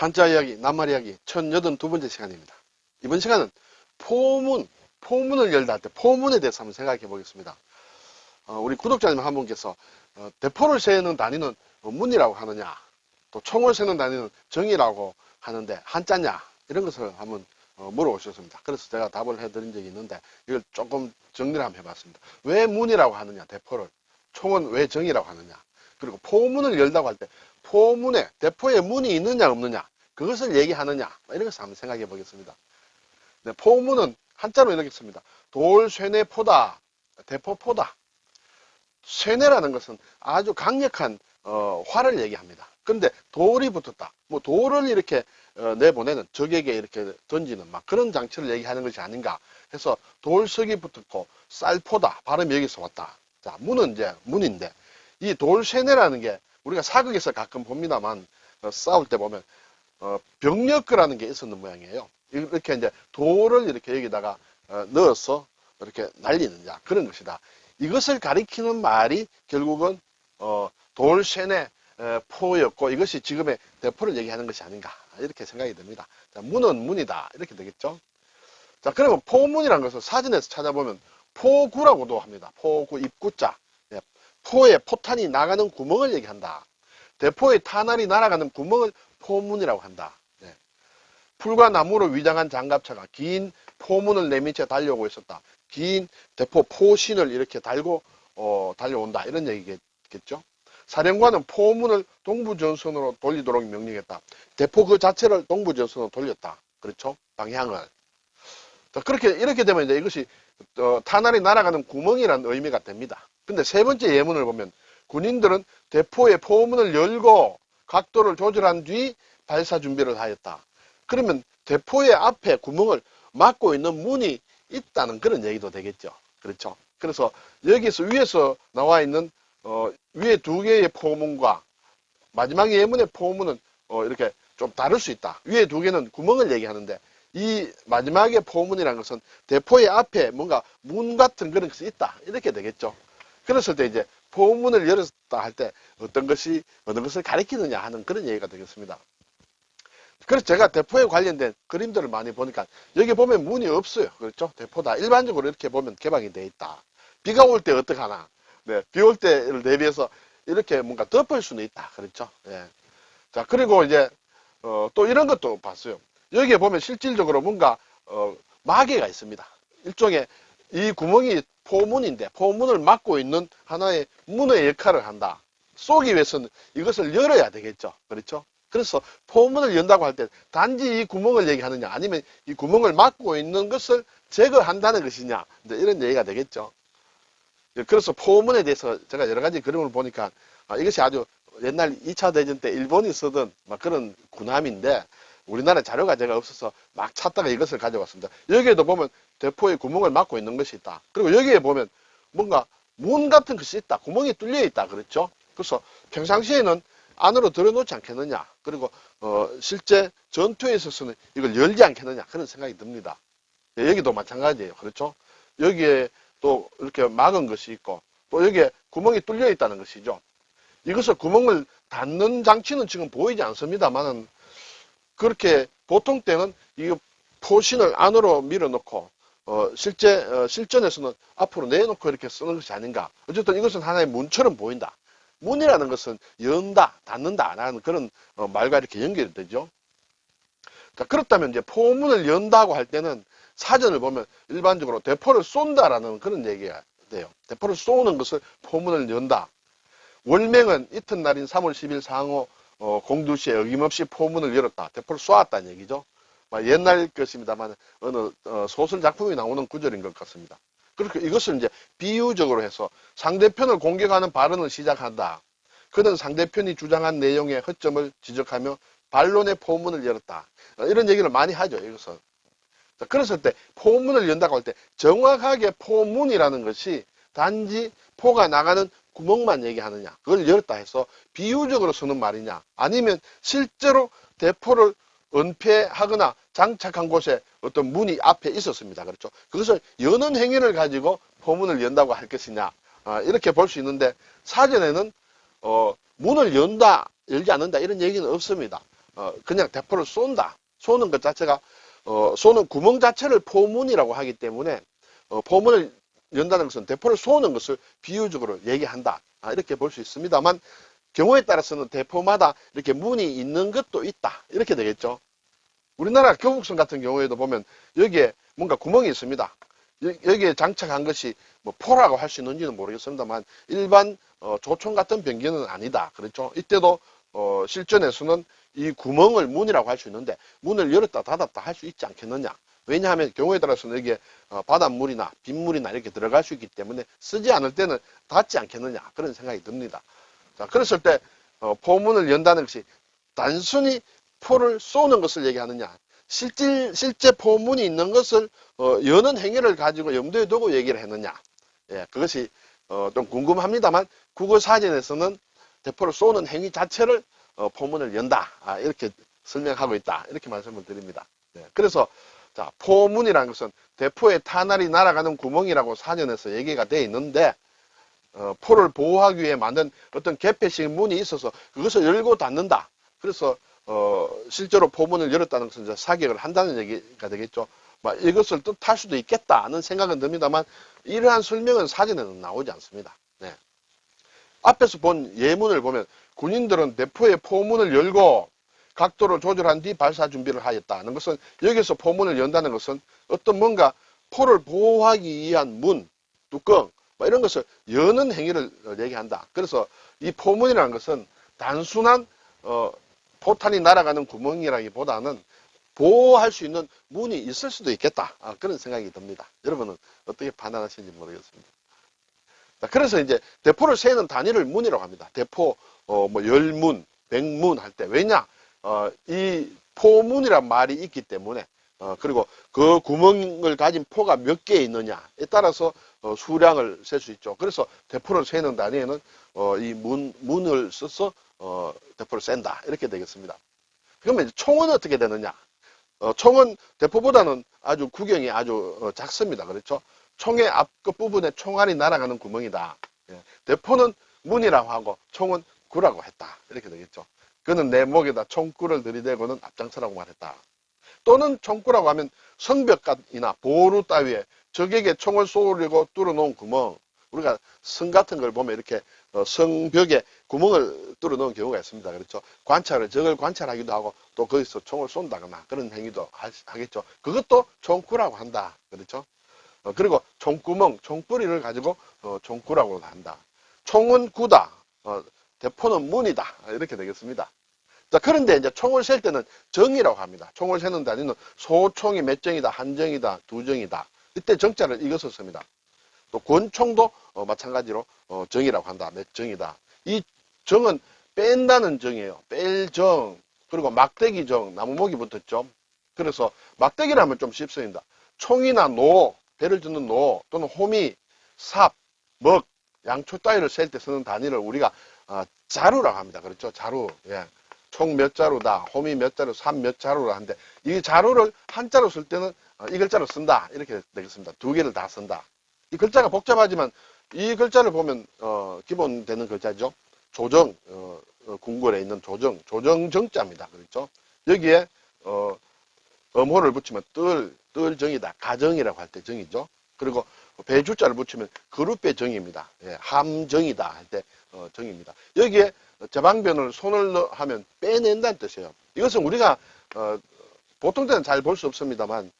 한자 이야기, 낱말 이야기 1082번째 시간입니다. 이번 시간은 포문, 포문을 열다 할 때 포문에 대해서 한번 생각해 보겠습니다. 어, 우리 구독자님 한 분께서 어, 대포를 세는 단위는 어, 문이라고 하느냐, 또 총을 세는 단위는 정이라고 하는데 한자냐 이런 것을 한번 어, 물어오셨습니다. 그래서 제가 답을 해드린 적이 있는데 이걸 조금 정리를 한번 해봤습니다. 왜 문이라고 하느냐 대포를 총은 왜 정이라고 하느냐 그리고 포문을 열다고 할 때 포문에 대포에 문이 있느냐 없느냐 그것을 얘기하느냐 이런 것을 한번 생각해 보겠습니다. 네, 포문은 한자로 씁니다. 돌쇠뇌포다 대포포다 쇠뇌라는 것은 아주 강력한 어, 활을 얘기합니다. 그런데 돌이 붙었다. 뭐 돌을 이렇게 어, 내보내는 적에게 이렇게 던지는 막 그런 장치를 얘기하는 것이 아닌가 해서 돌석이 붙었고 쌀포다 발음이 여기서 왔다. 자 문은 이제 문인데 이 돌쇠뇌라는 게 우리가 사극에서 가끔 봅니다만 어, 싸울 때 보면 어, 병력거라는 게 있었는 모양이에요. 이렇게 이제 돌을 이렇게 여기다가 어, 넣어서 이렇게 날리는 자 그런 것이다. 이것을 가리키는 말이 결국은 어, 돌쇠뇌 에, 포였고 이것이 지금의 대포를 얘기하는 것이 아닌가 이렇게 생각이 됩니다. 자, 문은 문이다 이렇게 되겠죠. 자 그러면 포문이라는 것을 사전에서 찾아보면 포구라고도 합니다. 포구 입구자 예, 포에 포탄이 나가는 구멍을 얘기한다. 대포에 탄알이 날아가는 구멍을 포문이라고 한다. 예. 풀과 나무로 위장한 장갑차가 긴 포문을 내미쳐 달려오고 있었다. 긴 대포 포신을 이렇게 달고 어, 달려온다. 이런 얘기겠죠. 사령관은 포문을 동부전선으로 돌리도록 명령했다. 대포 그 자체를 동부전선으로 돌렸다. 그렇죠? 방향을. 자, 그렇게 이렇게 되면 이제 이것이 어, 탄알이 날아가는 구멍이라는 의미가 됩니다. 근데 세 번째 예문을 보면 군인들은 대포의 포문을 열고 각도를 조절한 뒤 발사 준비를 하였다. 그러면 대포의 앞에 구멍을 막고 있는 문이 있다는 그런 얘기도 되겠죠. 그렇죠. 그래서 여기서 위에서 나와 있는 어, 위에 두 개의 포문과 마지막 예문의 포문은 어, 이렇게 좀 다를 수 있다. 위에 두 개는 구멍을 얘기하는데 이 마지막의 포문이라는 것은 대포의 앞에 뭔가 문 같은 그런 것이 있다. 이렇게 되겠죠. 그랬을 때 이제 포문을 열었다 할 때 어떤 것이 어느 것을 가리키느냐 하는 그런 얘기가 되겠습니다. 그래서 제가 대포에 관련된 그림들을 많이 보니까 여기 보면 문이 없어요. 그렇죠? 대포다. 일반적으로 이렇게 보면 개방이 돼 있다. 비가 올 때 어떡하나. 네. 비 올 때를 대비해서 이렇게 뭔가 덮을 수는 있다. 그렇죠? 예. 자, 그리고 이제, 어, 또 이런 것도 봤어요. 여기에 보면 실질적으로 뭔가, 어, 마개가 있습니다. 일종의 이 구멍이 포문인데, 포문을 막고 있는 하나의 문의 역할을 한다. 쏘기 위해서는 이것을 열어야 되겠죠. 그렇죠? 그래서 포문을 연다고 할 때 단지 이 구멍을 얘기하느냐 아니면 이 구멍을 막고 있는 것을 제거한다는 것이냐 이런 얘기가 되겠죠. 예, 그래서 포문에 대해서 제가 여러 가지 그림을 보니까 아, 이것이 아주 옛날 2차 대전 때 일본이 쓰던 막 그런 군함인데 우리나라 자료가 제가 없어서 막 찾다가 이것을 가져왔습니다. 여기에도 보면 대포의 구멍을 막고 있는 것이 있다. 그리고 여기에 보면 뭔가 문 같은 것이 있다. 구멍이 뚫려 있다. 그렇죠? 그래서 평상시에는 안으로 들어놓지 않겠느냐. 그리고 어, 실제 전투에 있어서는 이걸 열지 않겠느냐. 그런 생각이 듭니다. 예, 여기도 마찬가지예요. 그렇죠? 여기에 또 이렇게 막은 것이 있고 또 여기에 구멍이 뚫려 있다는 것이죠. 이것을 구멍을 닫는 장치는 지금 보이지 않습니다만은 그렇게 보통 때는 이 포신을 안으로 밀어넣고 어, 실제 어, 실전에서는 앞으로 내놓고 이렇게 쓰는 것이 아닌가. 어쨌든 이것은 하나의 문처럼 보인다. 문이라는 것은 연다, 닫는다 라는 그런 어, 말과 이렇게 연결이 되죠. 자, 그렇다면 이제 포문을 연다고 할 때는 사전을 보면 일반적으로 대포를 쏜다라는 그런 얘기가 돼요. 대포를 쏘는 것을 포문을 연다. 월맹은 이튿날인 3월 10일 상호 어, 공두시에 어김없이 포문을 열었다. 대포를 쏘았다는 얘기죠. 막 옛날 것입니다만 어느 어, 소설 작품이 나오는 구절인 것 같습니다. 그렇게 이것을 이제 비유적으로 해서 상대편을 공격하는 발언을 시작한다. 그는 상대편이 주장한 내용의 허점을 지적하며 반론의 포문을 열었다. 어, 이런 얘기를 많이 하죠. 이것은. 자, 그랬을 때 포문을 연다고 할 때 정확하게 포문이라는 것이 단지 포가 나가는 구멍만 얘기하느냐 그걸 열었다 해서 비유적으로 쓰는 말이냐 아니면 실제로 대포를 은폐하거나 장착한 곳에 어떤 문이 앞에 있었습니다 그렇죠 그것을 여는 행위를 가지고 포문을 연다고 할 것이냐 아, 이렇게 볼 수 있는데 사전에는 어, 문을 연다 열지 않는다 이런 얘기는 없습니다 어, 그냥 대포를 쏜다. 쏘는 것 자체가 어, 쏘는 구멍 자체를 포문이라고 하기 때문에 어, 포문을 연다는 것은 대포를 쏘는 것을 비유적으로 얘기한다. 아, 이렇게 볼 수 있습니다만 경우에 따라서는 대포마다 이렇게 문이 있는 것도 있다. 이렇게 되겠죠. 우리나라 교국선 같은 경우에도 보면 여기에 뭔가 구멍이 있습니다. 여- 여기에 장착한 것이 뭐 포라고 할 수 있는지는 모르겠습니다만 일반 어, 조총 같은 변기는 아니다. 그렇죠. 이때도 어, 실전에서는 이 구멍을 문이라고 할 수 있는데 문을 열었다 닫았다 할 수 있지 않겠느냐. 왜냐하면 경우에 따라서는 여기에 어, 바닷물이나 빗물이나 이렇게 들어갈 수 있기 때문에 쓰지 않을 때는 닿지 않겠느냐 그런 생각이 듭니다. 자 그랬을 때 어, 포문을 연다는 것이 단순히 포를 쏘는 것을 얘기하느냐. 실질, 실제 포문이 있는 것을 어, 여는 행위를 가지고 염두에 두고 얘기를 했느냐. 예, 그것이 어, 좀 궁금합니다만 국어 사전에서는 대포를 쏘는 행위 자체를 어, 포문을 연다. 아, 이렇게 설명하고 있다. 이렇게 말씀을 드립니다. 네, 그래서 자 포문이라는 것은 대포의 탄알이 날아가는 구멍이라고 사전에서 얘기가 되어 있는데 어, 포를 보호하기 위해 만든 어떤 개폐식 문이 있어서 그것을 열고 닫는다. 그래서 어, 실제로 포문을 열었다는 것은 이제 사격을 한다는 얘기가 되겠죠. 막 이것을 뜻할 수도 있겠다는 생각은 듭니다만 이러한 설명은 사전에는 나오지 않습니다. 네. 앞에서 본 예문을 보면 군인들은 대포의 포문을 열고 각도를 조절한 뒤 발사 준비를 하였다는 것은 여기서 포문을 연다는 것은 어떤 뭔가 포를 보호하기 위한 문, 뚜껑 뭐 이런 것을 여는 행위를 어, 얘기한다. 그래서 이 포문이라는 것은 단순한 어, 포탄이 날아가는 구멍이라기보다는 보호할 수 있는 문이 있을 수도 있겠다. 아, 그런 생각이 듭니다. 여러분은 어떻게 판단하시는지 모르겠습니다. 자, 그래서 이제 대포를 세는 단위를 문이라고 합니다. 대포, 어, 뭐, 열문, 백문 할 때. 왜냐? 어, 이 포문이란 말이 있기 때문에, 어, 그리고 그 구멍을 가진 포가 몇 개 있느냐에 따라서 어, 수량을 셀 수 있죠. 그래서 대포를 세는 단위에는 어, 이 문, 문을 써서 어, 대포를 샌다. 이렇게 되겠습니다. 그러면 이제 총은 어떻게 되느냐? 어, 총은 대포보다는 아주 구경이 아주 어, 작습니다. 그렇죠? 총의 앞끝 부분에 총알이 날아가는 구멍이다. 예. 대포는 문이라고 하고 총은 구라고 했다. 이렇게 되겠죠. 그는 내 목에다 총구를 들이대고는 앞장서라고 말했다. 또는 총구라고 하면 성벽이나 보루 따위에 적에게 총을 쏘려고 뚫어놓은 구멍. 우리가 성 같은 걸 보면 이렇게 어, 성벽에 구멍을 뚫어놓은 경우가 있습니다. 그렇죠? 관찰을 적을 관찰하기도 하고 또 거기서 총을 쏜다거나 그런 행위도 하, 하겠죠. 그것도 총구라고 한다. 그렇죠? 어, 그리고 총구멍, 총뿌리를 가지고 어, 총구라고 한다. 총은 구다. 어, 대포는 문이다. 이렇게 되겠습니다. 자, 그런데 이제 총을 셀 때는 정이라고 합니다. 총을 세는 단위는 소총이 몇 정이다, 한 정이다, 두 정이다. 이때 정자를 이것을 씁니다. 또 권총도 어, 마찬가지로 어, 정이라고 한다. 몇 정이다. 이 정은 뺀다는 정이에요. 뺄 정. 그리고 막대기 정, 나무목이 붙었죠. 그래서 막대기라면 좀 쉽습니다. 총이나 노, 배를 젓는 노, 또는 호미, 삽, 먹, 양초 따위를 셀 때 쓰는 단위를 우리가 어, 자루라고 합니다. 그렇죠? 자루. 예. 총 몇 자루다, 호미 몇 자루, 삽 몇 자루라 하는데 이 자루를 한자로 쓸 때는 어, 이 글자로 쓴다. 이렇게 되겠습니다. 두 개를 다 쓴다. 이 글자가 복잡하지만 이 글자를 보면 어, 기본 되는 글자죠. 조정, 어, 어, 궁궐에 있는 조정, 조정 정자입니다. 그렇죠? 여기에 어, 음호를 붙이면 뜰, 뜰 정이다. 가정이라고 할 때 정이죠. 그리고 배주자를 붙이면 그룹의 정입니다. 예, 함정이다 할때 어, 정입니다. 여기에 제방변을 손을 넣- 하면 빼낸다는 뜻이에요. 이것은 우리가 어, 보통 때는 잘 볼 수 없습니다만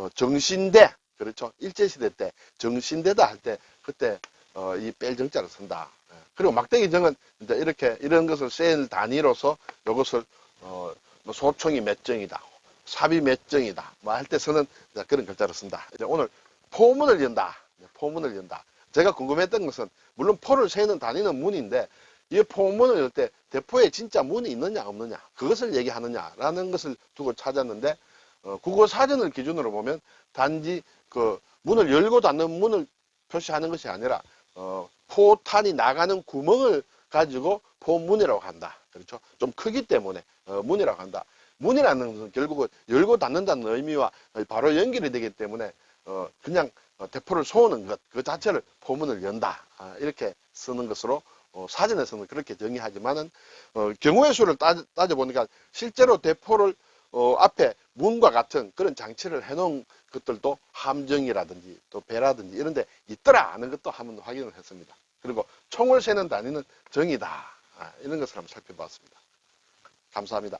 어, 정신대 그렇죠. 일제시대 때 정신대다 할 때 그때 어, 이 뺄 정자를 쓴다. 예. 그리고 막대기 정은 이제 이렇게 이런 것을 셀 단위로서 이것을 어, 뭐 소총이 몇 정이다. 삽이 몇 정이다. 뭐 할 때 쓰는 그런 글자를 쓴다. 이제 오늘 포문을 연다. 네, 포문을 연다. 제가 궁금했던 것은 물론 포를 세는 단위는 문인데 이 포문을 열 때 대포에 진짜 문이 있느냐 없느냐 그것을 얘기하느냐라는 것을 두고 찾았는데 어, 국어 사전을 기준으로 보면 단지 그 문을 열고 닫는 문을 표시하는 것이 아니라 어, 포탄이 나가는 구멍을 가지고 포문이라고 한다. 그렇죠? 좀 크기 때문에 어, 문이라고 한다. 문이라는 것은 결국은 열고 닫는다는 의미와 바로 연결이 되기 때문에 어, 그냥 어, 대포를 쏘는 것 그 자체를 포문을 연다 아, 이렇게 쓰는 것으로 어, 사전에서는 그렇게 정의하지만은 어, 경우의 수를 따져, 따져보니까 실제로 대포를 어, 앞에 문과 같은 그런 장치를 해놓은 것들도 함정이라든지 또 배라든지 이런 데 있더라 하는 것도 한번 확인을 했습니다. 그리고 총을 세는 단위는 정이다. 아, 이런 것을 한번 살펴봤습니다. 감사합니다.